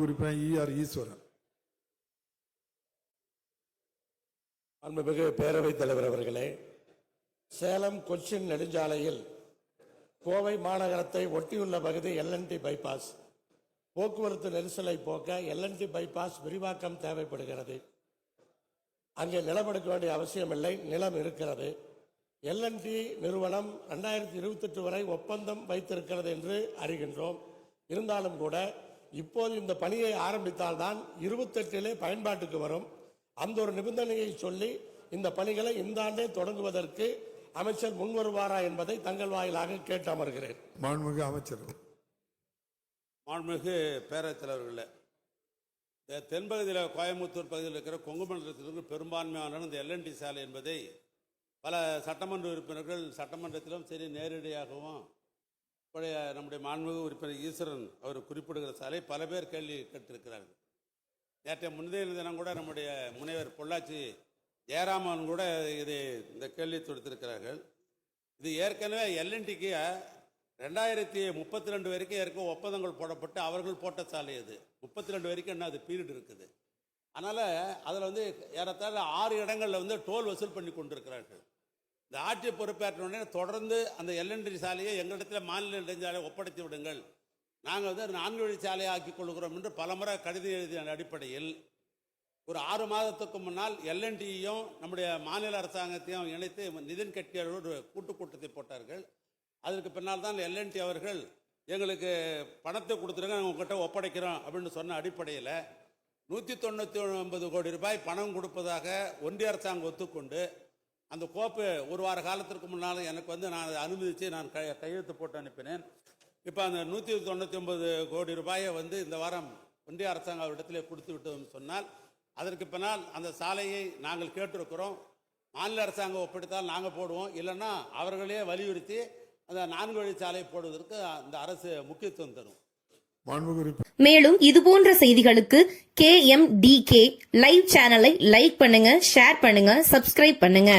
குறிப்பேன் ER ஈஸ்வரன். அன்புமிகு பேரவைத் தலைவர் அவர்களே சேலம் கொச்சின் நெடுஞ்சாலையில் கோவை மாநகரத்தை ஒட்டியுள்ள பகுதி எல்என்டி பைபாஸ். போக்குவரத்து நெரிசலை போக்க எல்என்டி பைபாஸ் விரிவாக்கம் தேவைப்படுகிறது. அங்கே நிலம் எடுக்க வேண்டிய அவசியமில்லை நிலம் இருக்கிறது. எல்என்டி நிறுவனம் ரெண்டாயிரத்தி இருபத்தெட்டு வரை ஒப்பந்தம் வைத்திருக்கிறது என்று அறிகின்றோம். இருந்தாலும் கூட இப்போது இந்த பணியை ஆரம்பித்தால்தான் இருபத்தெட்டிலே பயன்பாட்டுக்கு வரும். அந்த ஒரு நிபந்தனையை சொல்லி இந்த பணிகளை இந்த ஆண்டே தொடங்குவதற்கு அமைச்சர் முன்வருவாரா என்பதை தங்கள் வாயிலாக கேட்டு அமர்கிறேன் மாண்புமிகு அமைச்சர். மாண்புமிகு பேரவைத் தலைவர்களே இந்த தென்பகுதியில் கோயம்புத்தூர் பகுதியில் இருக்கிற கொங்கு மண்டலத்திலிருந்து பெரும்பான்மையான இந்த எல்என்டி சாலை என்பதை பல சட்டமன்ற உறுப்பினர்கள் சட்டமன்றத்திலும் சரி நேரடியாகவும் பழைய நம்முடைய மாண்புமிகு உறுப்பினர் ஈஸ்வரன் அவர் குறிப்பிடுகிற சாலை பல பேர் கேள்வி கேட்டிருக்கிறார்கள். நேற்றைய முந்தைய தினம் கூட நம்முடைய முனைவர் பொள்ளாச்சி ஜெயராமன் கூட இதை இந்த கேள்வி தொடுத்திருக்கிறார்கள். இது ஏற்கனவே எல்என்டிக்கு ரெண்டாயிரத்தி முப்பத்தி ரெண்டு வரைக்கும் இருக்க ஒப்பந்தங்கள் போடப்பட்டு அவர்கள் போட்ட சாலை அது. முப்பத்தி ரெண்டு வரைக்கும் என்ன அது பீரியட் இருக்குது. அதனால் அதில் வந்து ஏறத்தாழ ஆறு இடங்களில் வந்து டோல் வசூல் பண்ணி கொண்டிருக்கிறார்கள். இந்த ஆட்சி பொறுப்பேற்றோடனே தொடர்ந்து அந்த எல்என்டி சாலையை எங்களிடத்தில் மாநில நெடுஞ்சாலை ஒப்படைத்து விடுங்கள். நாங்கள் வந்து நான்கு வழி சாலையை ஆக்கிக் கொள்கிறோம் என்று பலமுறை கடிதம் எழுதிய அடிப்படையில் ஒரு ஆறு மாதத்துக்கு முன்னால் எல்என்டியையும் நம்முடைய மாநில அரசாங்கத்தையும் இணைத்து நிதின் கட்கரியோடு ஒரு கூட்டு கூட்டத்தை போட்டார்கள். அதற்கு பின்னால் தான் எல்என்டி அவர்கள் எங்களுக்கு பணத்தை கொடுத்துருங்க நாங்கள் உங்ககிட்ட ஒப்படைக்கிறோம் அப்படின்னு சொன்ன அடிப்படையில் நூற்றி தொண்ணூற்றி ஒன்பது கோடி ரூபாய் பணம் கொடுப்பதாக ஒன்றிய அரசாங்கம் ஒத்துக்கொண்டு அந்த கோப்பு ஒரு வார காலத்திற்கு முன்னால் எனக்கு வந்து நான் அதை அனுமதித்து நான் கை கையெழுத்து போட்டு அனுப்பினேன். இப்போ அந்த நூற்றி தொண்ணூற்றி ஒன்பது கோடி ரூபாயை வந்து இந்த வாரம் ஒன்றிய அரசாங்கம் அவரிடத்திலே கொடுத்து விட்டோம்னு சொன்னால் அதற்கு பின்னால் அந்த சாலையை நாங்கள் கேட்டிருக்கிறோம். மாநில அரசாங்கம் ஒப்படைத்தால் நாங்கள் போடுவோம். இல்லைன்னா அவர்களே வலியுறுத்தி அந்த நான்கு வழி சாலை போடுவதற்கு அந்த அரசு முக்கியத்துவம் தரும். மேலும் இது போன்ற செய்திகளுக்கு K M D K live சேனலை லைக் பண்ணுங்க ஷேர் பண்ணுங்க சப்ஸ்கிரைப் பண்ணுங்க.